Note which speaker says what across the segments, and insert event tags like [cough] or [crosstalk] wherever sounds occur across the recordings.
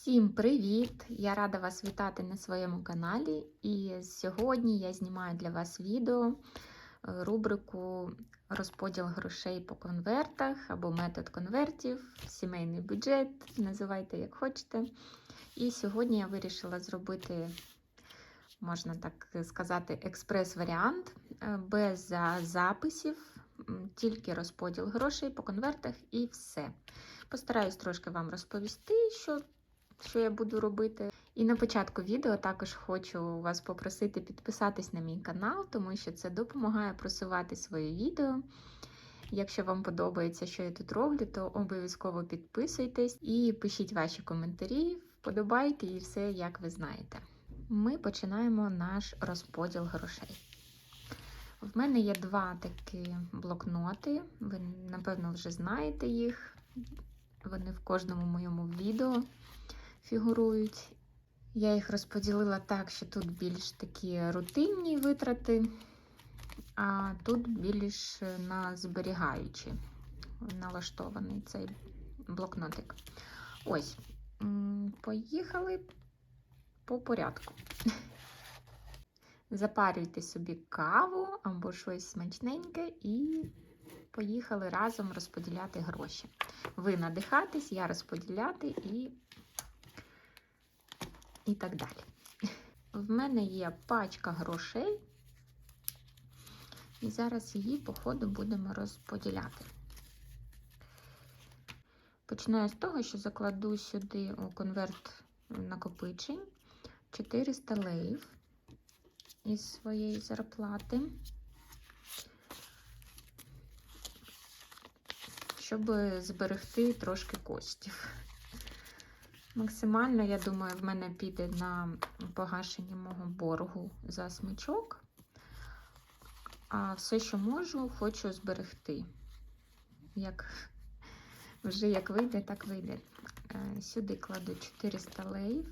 Speaker 1: Всім привіт! Я рада вас вітати на своєму каналі. І сьогодні я знімаю для вас відео е, рубрику Розподіл грошей по конвертах або метод конвертів, сімейний бюджет, називайте як хочете. І сьогодні я вирішила зробити, можна так сказати, експрес-варіант е, без записів, тільки розподіл грошей по конвертах і все. Постараюсь трошки вам розповісти, що що я буду робити. І на початку відео також хочу вас попросити підписатись на мій канал, тому що це допомагає просувати свої відео. Якщо вам подобається, що я тут роблю, то обов'язково підписуйтесь і пишіть ваші коментарі, вподобайки і все, як ви знаєте. Ми починаємо наш розподіл грошей. В мене є два такі блокноти. Ви, напевно, вже знаєте їх. Вони в кожному моєму відео фігурують. Я їх розподілила так, що тут більш такі рутинні витрати, а тут більш на зберігаючі налаштований цей блокнотик. Ось, поїхали по порядку. Запарюйте собі каву або щось смачненьке і поїхали разом розподіляти гроші. Ви надихатись, я розподіляти і і так далі. В мене є пачка грошей, і зараз її, по ходу, будемо розподіляти. Починаю з того, що закладу сюди у конверт накопичень 400 леїв із своєї зарплати, щоб зберегти трошки коштів. Максимально, я думаю, в мене піде на погашення мого боргу за смичок. А все, що можу, хочу зберегти. Як вже як вийде, так вийде. Е, Сюди кладу 400 леїв.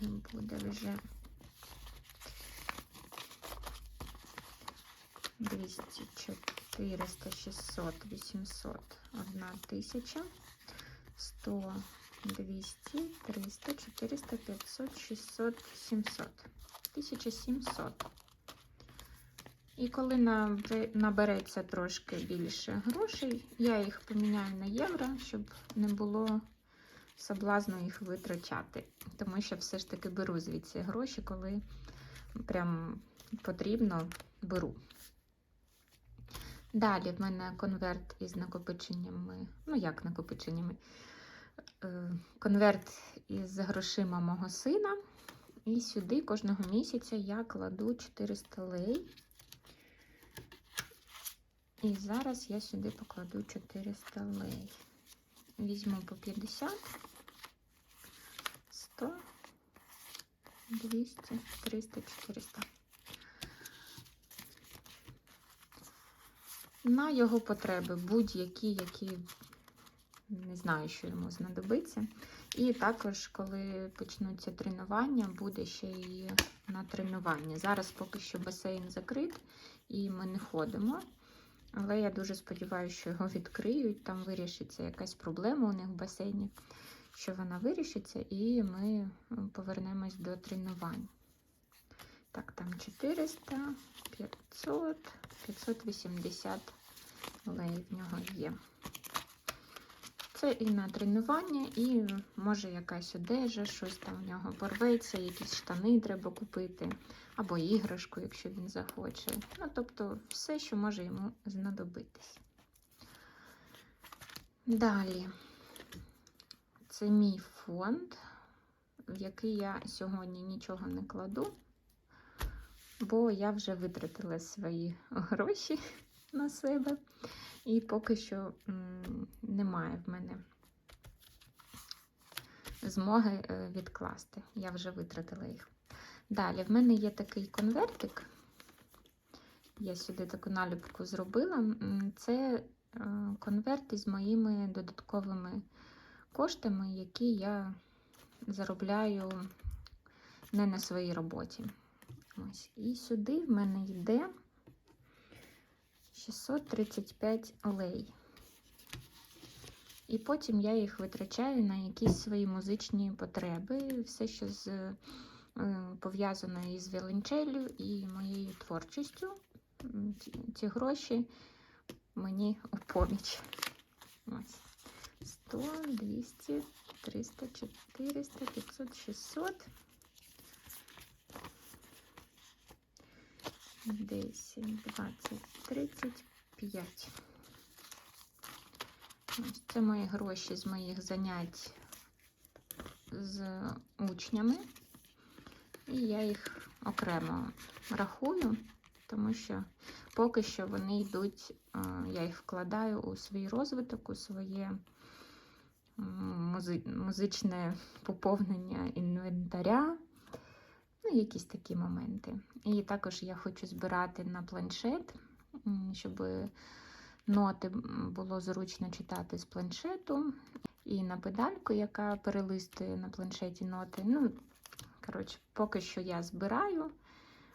Speaker 1: І буде вже 200, 400, 600, 800, 1 тисяча, 100, 200, 300, 400, 500, 600, 700. 1700. І коли набереться трошки більше грошей, я їх поміняю на євро, щоб не було соблазну їх витрачати. Тому що все ж таки беру звідси гроші, коли прям потрібно, беру. Далі в мене конверт із накопиченнями, ну як накопиченнями, Е, конверт із грошима мого сина. І сюди кожного місяця я кладу 400 лей. І зараз я сюди покладу 400 лей. Візьму по 50, 100, 200, 300, 400. На його потреби будь-які, які не знаю, що йому знадобиться. І також, коли почнуться тренування, буде ще і на тренування. Зараз поки що басейн закрит і ми не ходимо. Але я дуже сподіваюся, що його відкриють, там вирішиться якась проблема у них в басейні, що вона вирішиться, і ми повернемось до тренувань. Так, там 400, 500, 580 лей в нього є. Це і на тренування, і може якась одежа, щось там в нього порветься, якісь штани треба купити, або іграшку, якщо він захоче. Ну, тобто, все, що може йому знадобитись. Далі, це мій фонд, в який я сьогодні нічого не кладу, бо я вже витратила свої [laughs] гроші на себе. І поки що немає в мене змоги е, відкласти. Я вже витратила їх. Далі, в мене є такий конвертик. Я сюди таку наліпку зробила. Це е, конверт із моїми додатковими коштами, які я заробляю не на своїй роботі. Ось. І сюди в мене йде 635 лей. І потім я їх витрачаю на якісь свої музичні потреби, все, що з, е, пов'язано із віолончеллю і моєю творчістю. Ці гроші мені у поміч. Ось. 100, 200, 300, 400, 500, 600. 10, 20, 35. Ось це мої гроші з моїх занять з учнями. І я їх окремо рахую, тому що поки що вони йдуть, я їх вкладаю у свій розвиток, у своє музичне поповнення інвентаря. Ну, якісь такі моменти. І також я хочу збирати на планшет, щоб ноти було зручно читати з планшету. І на педальку, яка перелистує на планшеті ноти. Ну, коротше, поки що я збираю.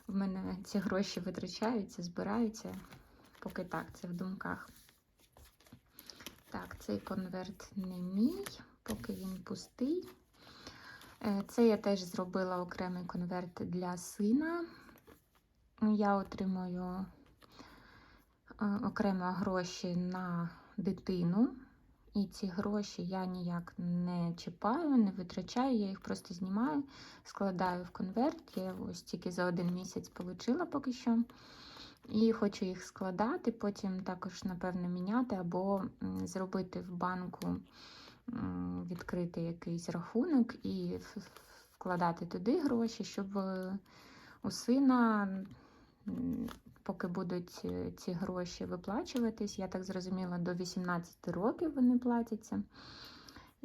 Speaker 1: В мене ці гроші витрачаються, збираються. Поки так, це в думках. Так, цей конверт не мій, поки він пустий. Е, Це я теж зробила окремий конверт для сина. Я отримую е, окремо гроші на дитину. І ці гроші я ніяк не чіпаю, не витрачаю, я їх просто знімаю, складаю в конверт. Я ось тільки за один місяць отримала поки що. І хочу їх складати, потім також, напевно, міняти або зробити в банку, відкрити якийсь рахунок і вкладати туди гроші, щоб е, у сина, поки будуть е, ці гроші виплачуватись, я так зрозуміла, до 18 років вони платяться.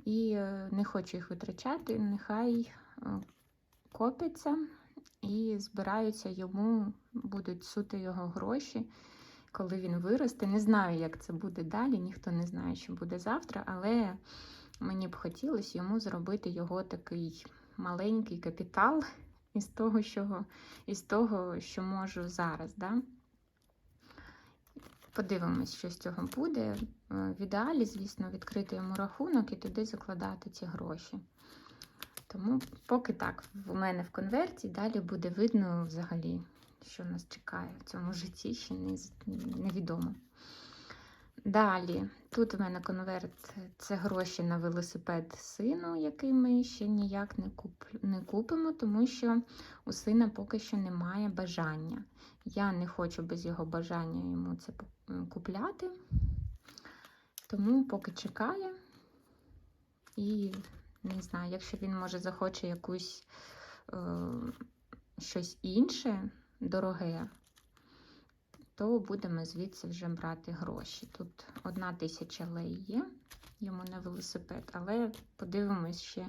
Speaker 1: І е, не хочу їх витрачати, нехай копяться і збираються йому, будуть сути його гроші, коли він виросте. Не знаю, як це буде далі, ніхто не знає, що буде завтра, але мені б хотілося йому зробити його такий маленький капітал [laughs] із того, що, із того, що можу зараз. Да? Подивимось, що з цього буде. Е, В ідеалі, звісно, відкрити йому рахунок і туди закладати ці гроші. Тому поки так, в мене в конверті, далі буде видно взагалі, що нас чекає в цьому житті, ще не, невідомо. Далі, тут у мене конверт це гроші на велосипед сину, який ми ще ніяк не, куп, не купимо, тому що у сина поки що немає бажання. Я не хочу без його бажання йому це купляти. Тому поки чекає. І не знаю, якщо він може захоче якусь е, щось інше, дороге, то будемо звідси вже брати гроші. Тут одна тисяча лей є йому на велосипед, але подивимось ще,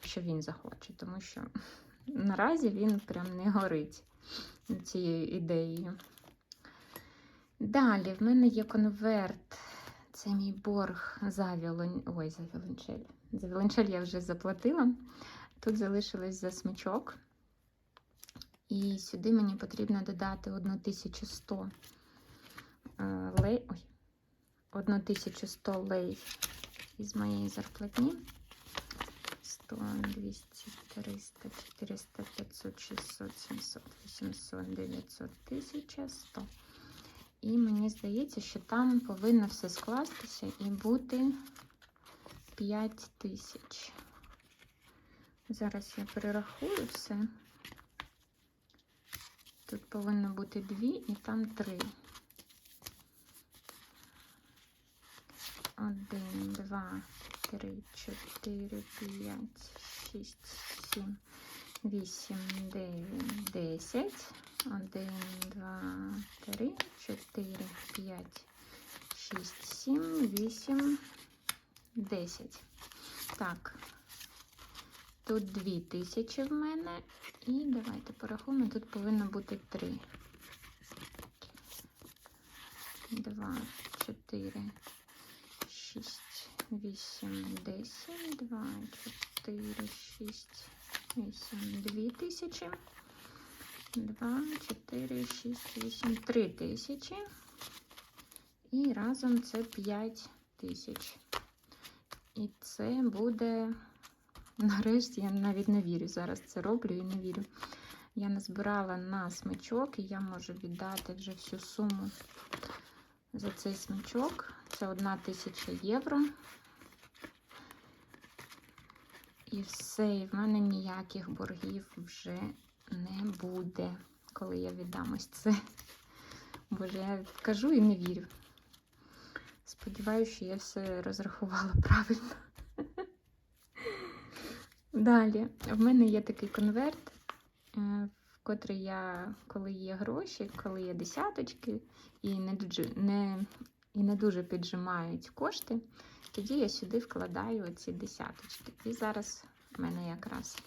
Speaker 1: що він захоче, тому що [laughs] наразі він прям не горить цією ідеєю. Далі в мене є конверт. Це мій борг за віолон... Ой, за віолончель. За я вже заплатила. Тут залишилось за смичок. І сюди мені потрібно додати 1100 е, лей. Ой, 1100 лей із моєї зарплатні. 100, 200, 300, 400, 500, 600, 700, 800, 900, 1100. І мені здається, що там повинно все скластися і бути 5 тисяч. Зараз я перерахую все. Тут повинно бути 2 і там 3. 1, 2, 3, 4, 5, 6, 7, 8, 9, 10. 1, 2, 3, 4, 5, 6, 7, 8, 10. Так, тут 2 тисячі в мене. І давайте порахуємо, тут повинно бути 3. 2, 4, 6, 8, 10, 2, 4, 6, 8, 2 тисячі. 2, 4, 6, 8, 3 тисячі. І разом це 5 тисяч. І це буде, нарешті, я навіть не вірю. Зараз це роблю і не вірю. Я назбирала на смичок, і я можу віддати вже всю суму за цей смичок. Це 1 тисяча євро. І все, і в мене ніяких боргів вже не буде, коли я віддам ось це. Боже, я кажу і не вірю. Сподіваюся, що я все розрахувала правильно. Далі, в мене є такий конверт, е, в котрий я, коли є гроші, коли є десяточки і не дуже, не, і не дуже піджимають кошти, тоді я сюди вкладаю оці десяточки. І зараз в мене якраз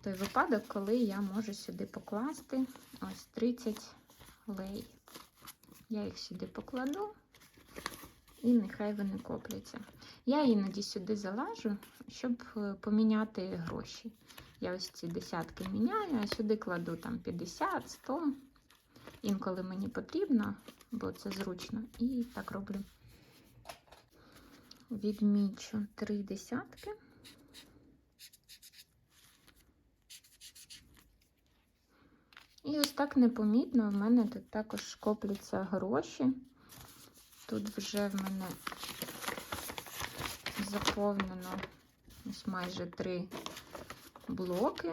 Speaker 1: той випадок, коли я можу сюди покласти ось 30 лей. Я їх сюди покладу, і нехай вони копляться. Я іноді сюди залажу, щоб е, поміняти гроші. Я ось ці десятки міняю, а сюди кладу там 50, 100. Інколи мені потрібно, бо це зручно. І так роблю. Відмічу три десятки. І ось так непомітно в мене тут також копляться гроші. Тут вже в мене заповнено ось майже три блоки.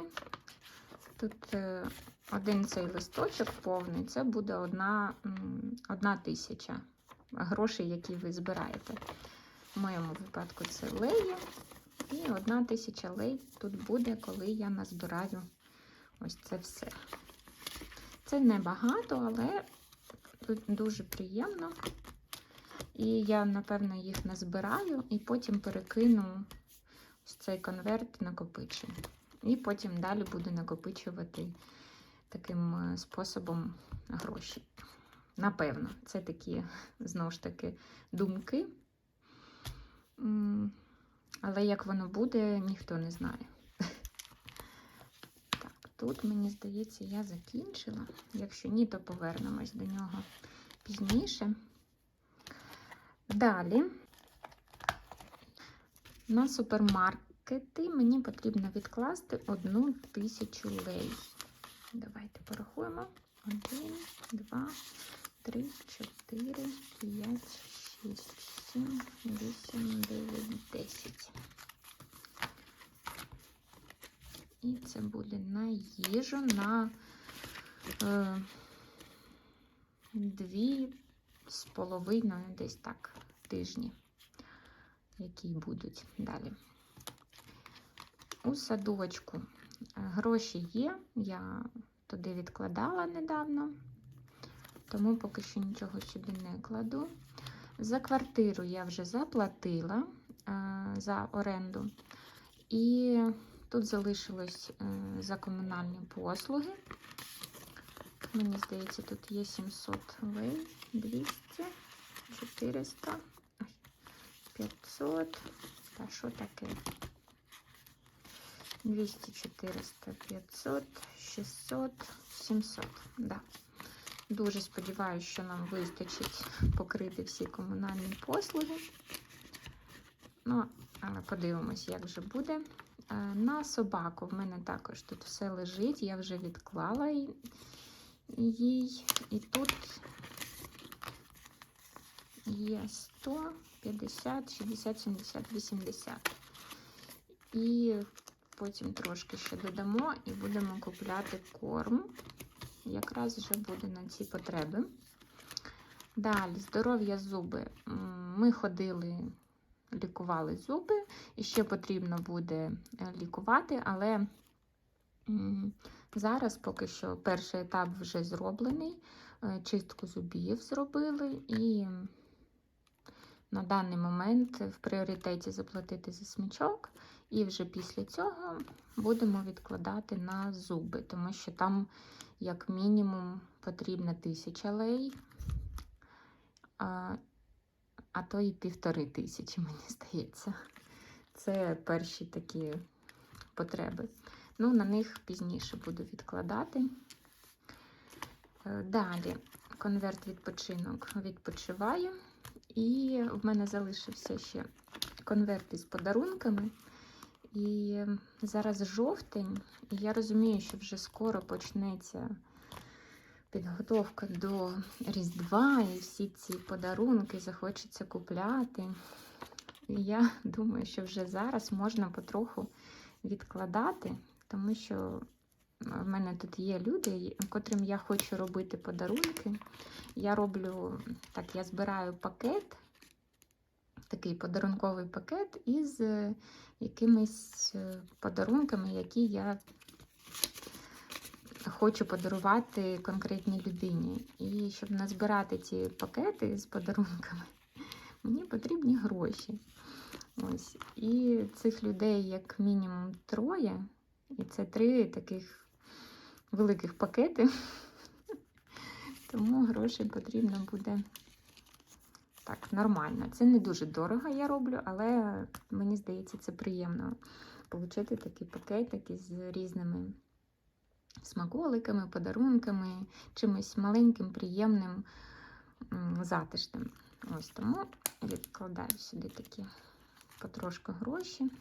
Speaker 1: Тут е, один цей листочок повний, це буде одна, одна тисяча грошей, які ви збираєте. В моєму випадку це леї. І одна тисяча лей тут буде, коли я назбираю ось це все. Це небагато, але тут дуже приємно. І я, напевно, їх назбираю і потім перекину ось цей конверт накопичення. І потім далі буду накопичувати таким е, способом гроші. Напевно, це такі, знову ж таки, думки. Але як воно буде, ніхто не знає. [laughs] Так, тут, мені здається, я закінчила. Якщо ні, то повернемось до нього пізніше. Далі на супермаркети мені потрібно відкласти одну тисячу лей. Давайте порахуємо. Один, два, три, чотири, п'ять, шість, сім, вісім, дев'ять, десять. І це буде на їжу на е, з половиною десь так тижні, які будуть далі. У садочку гроші є, я туди відкладала недавно, тому поки що нічого сюди не кладу. За квартиру я вже заплатила е, за оренду, і тут залишилось е, за комунальні послуги. Мені здається, тут є 700 лей, 200, 400, 500. Та що таке? 200, 400, 500, 600, 700. Да. Дуже сподіваюся, що нам вистачить покрити всі комунальні послуги. Ну, але подивимось, як же буде. Е, На собаку в мене також тут все лежить, я вже відклала й- їй. І тут є 100, 50, 60, 70, 80. І потім трошки ще додамо і будемо купляти корм. Якраз вже буде на ці потреби. Далі, здоров'я зуби. Ми ходили, лікували зуби, і ще потрібно буде е, лікувати, але зараз поки що перший етап вже зроблений. Е, Чистку зубів зробили, і на даний момент в пріоритеті заплатити за смічок. І вже після цього будемо відкладати на зуби, тому що там, як мінімум, потрібна тисяча лей, а, а то і півтори тисячі, мені здається. Це перші такі потреби. Ну, на них пізніше буду відкладати. Е, Далі, конверт відпочинок відпочиває. І в мене залишився ще конверт із подарунками. І зараз жовтень, і я розумію, що вже скоро почнеться підготовка до Різдва, і всі ці подарунки захочеться купляти. І я [laughs] думаю, що вже зараз можна потроху відкладати, тому що в мене тут є люди, котрим я хочу робити подарунки. Я роблю так, я збираю пакет, такий подарунковий пакет із е, якимись е, подарунками, які я хочу подарувати конкретній людині. І щоб назбирати ці пакети з подарунками, [laughs] мені потрібні гроші. Ось. І цих людей як мінімум троє. І це три таких великих пакети. [laughs] Тому грошей потрібно буде так, нормально. Це не дуже дорого я роблю, але мені здається, це приємно отримати такий пакетик із різними смаколиками, подарунками, чимось маленьким, приємним, затишним. Ось тому відкладаю сюди такі потрошку гроші.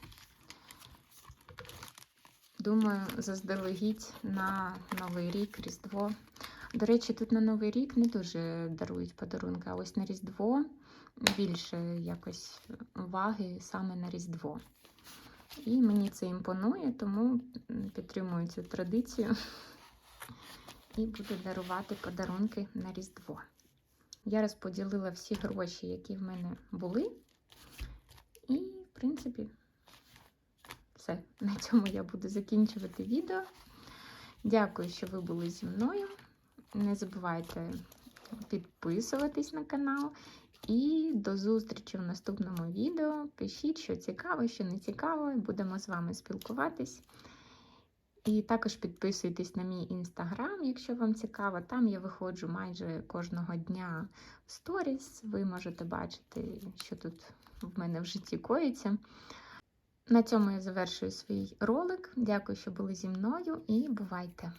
Speaker 1: Думаю, заздалегідь на Новий рік, Різдво. До речі, тут на Новий рік не дуже дарують подарунки, а ось на Різдво більше якось уваги саме на Різдво. І мені це імпонує, тому підтримую цю традицію і буду дарувати подарунки на Різдво. Я розподілила всі гроші, які в мене були. І, в принципі, все. На цьому я буду закінчувати відео. Дякую, що ви були зі мною. Не забувайте підписуватись на канал. І до зустрічі в наступному відео. Пишіть, що цікаво, що не цікаво, будемо з вами спілкуватись. І також підписуйтесь на мій інстаграм, якщо вам цікаво. Там я виходжу майже кожного дня в сторіс. Ви можете бачити, що тут в мене в житті коїться. На цьому я завершую свій ролик. Дякую, що були зі мною, і бувайте!